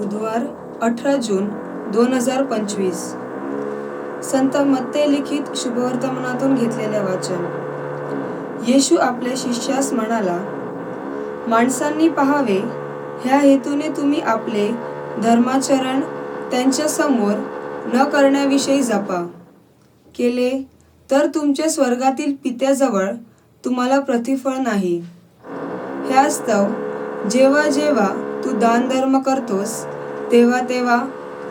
बुधवार अठरा जून दोन हजार पंचवीस. संत मत्ते लिखित शुभवर्तमानातून घेतलेले वाचन. येशू आपल्या शिष्यास म्हणाला माणसांनी पाहावे ह्या हेतूने तुम्ही आपले धर्माचरण त्यांच्यासमोर न करण्याविषयी जपा. केले तर तुमच्या स्वर्गातील पित्याजवळ तुम्हाला प्रतिफळ नाही. ह्यास्तव जेव्हा जेव्हा तू दानधर्म करतोस तेव्हा तेव्हा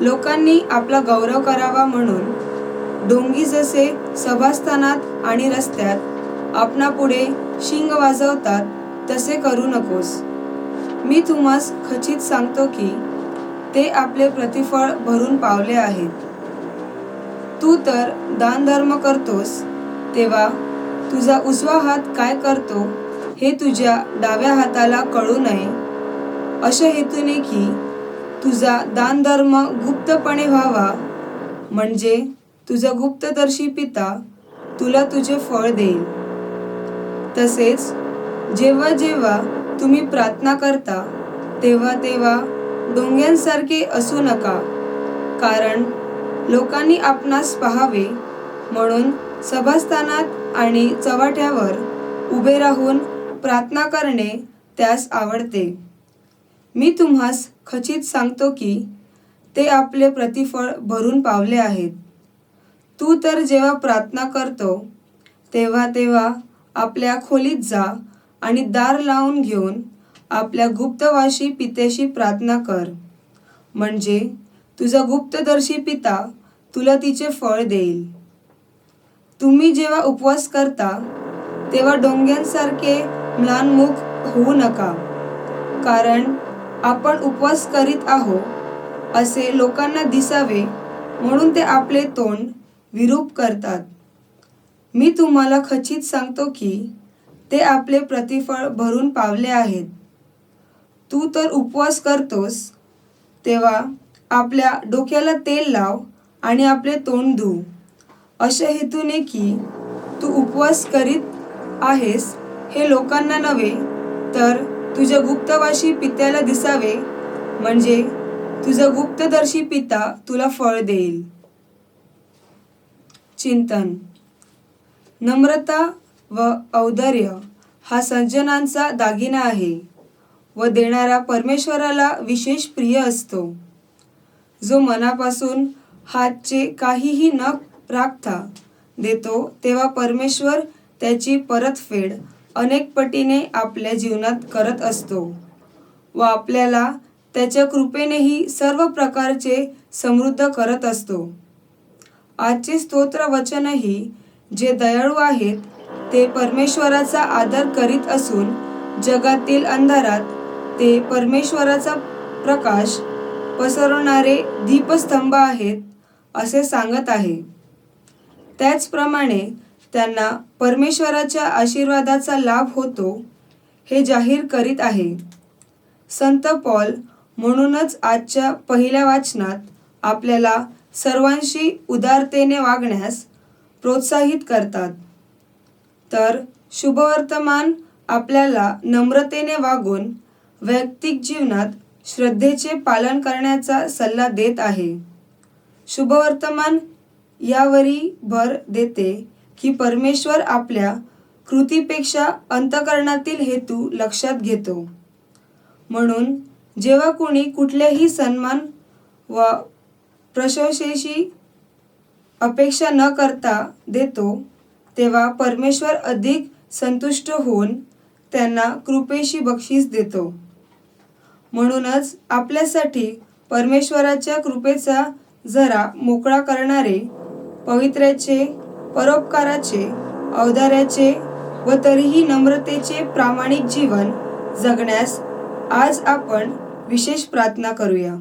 लोकांनी आपला गौरव करावा म्हणून डोंगी जसे सभास्थानात आणि रस्त्यात आपणापुढे शिंग वाजवतात तसे करू नकोस. मी तुम्हास खचित सांगतो की ते आपले प्रतिफळ भरून पावले आहेत. तू तर दानधर्म करतोस तेव्हा तुझा उजवा हात काय करतो हे तुझ्या डाव्या हाताला कळू नये. अशा हेतूने की तुझा दानधर्म गुप्तपणे व्हावा. म्हणजे तुझा गुप्तदर्शी पिता तुला तुझे फळ देईल. तसेच जेव्हा जेव्हा तुम्ही प्रार्थना करता तेव्हा तेव्हा डोंग्यांसारखे असू नका. कारण लोकांनी आपणास पाहावे म्हणून सभास्थानात आणि चव्हाट्यावर उभे राहून प्रार्थना करणे त्यास आवडते. मी तुम्हास खचित सांगतो की ते आपले प्रतिफळ भरून पावले आहेत. तू तर जेव्हा प्रार्थना करतो तेव्हा तेव्हा आपल्या खोलीत जा आणि दार लावून घेऊन आपल्या गुप्तवाशी पित्याशी प्रार्थना कर. म्हणजे तुझा गुप्तदर्शी पिता तुला तिचे फळ देईल. तुम्ही जेव्हा उपवास करता तेव्हा डोंग्यांसारखे म्लानमुख होऊ नका. कारण आपण उपवास करीत आहो असे लोकांना दिसावे म्हणून ते आपले तोंड विरूप करतात. मी तुम्हाला खचित सांगतो की ते आपले प्रतिफळ भरून पावले आहेत. तू तर उपवास करतोस तेव्हा आपल्या डोक्याला तेल लाव आणि आपले तोंड धु. अशा हेतूने की तू उपवास करीत आहेस हे लोकांना नव्हे तर तुझ्या गुप्तवाशी पित्याला दिसावे म्हणजे तुझा गुप्तदर्शी पिता तुला फळ देईल. चिंतन. नम्रता व औदार्य हा सज्जनांचा दागिना आहे व देणारा परमेश्वराला विशेष प्रिय असतो. जो मनापासून हातचे काहीही न राखता देतो तेव्हा परमेश्वर त्याची परतफेड अनेक पटीने आपल्या जीवनात करत असतो व आपल्याला त्याच्या कृपेनेही सर्व प्रकारचे समृद्ध करत असतो. आजचे स्तोत्र वचनही जे दयाळू आहेत ते परमेश्वराचा आदर करीत असून जगातील अंधारात ते परमेश्वराचा प्रकाश पसरवणारे दीपस्तंभ आहेत असे सांगत आहे. त्याचप्रमाणे त्यांना परमेश्वराच्या आशीर्वादाचा लाभ होतो हे जाहीर करीत आहे. संत पॉल म्हणूनच आजच्या पहिल्या वाचनात आपल्याला सर्वांशी उदारतेने वागण्यास प्रोत्साहित करतात. तर शुभवर्तमान आपल्याला नम्रतेने वागून वैयक्तिक जीवनात श्रद्धेचे पालन करण्याचा सल्ला देत आहे. शुभवर्तमान यावरी भर देते. की परमेश्वर आपल्या कृतीपेक्षा अंतकरणातील हेतू लक्षात घेतो. म्हणून जेव्हा कोणी कुठल्याही सन्मान व प्रशंसेशी अपेक्षा न करता देतो तेव्हा परमेश्वर अधिक संतुष्ट होऊन त्यांना कृपेशी बक्षीस देतो. म्हणूनच आपल्यासाठी परमेश्वराच्या कृपेचा जरा मोकळा करणारे पवित्र्याचे परोपकाराचे अवधाऱ्याचे व तरीही नम्रतेचे प्रामाणिक जीवन जगण्यास आज आपण विशेष प्रार्थना करूया.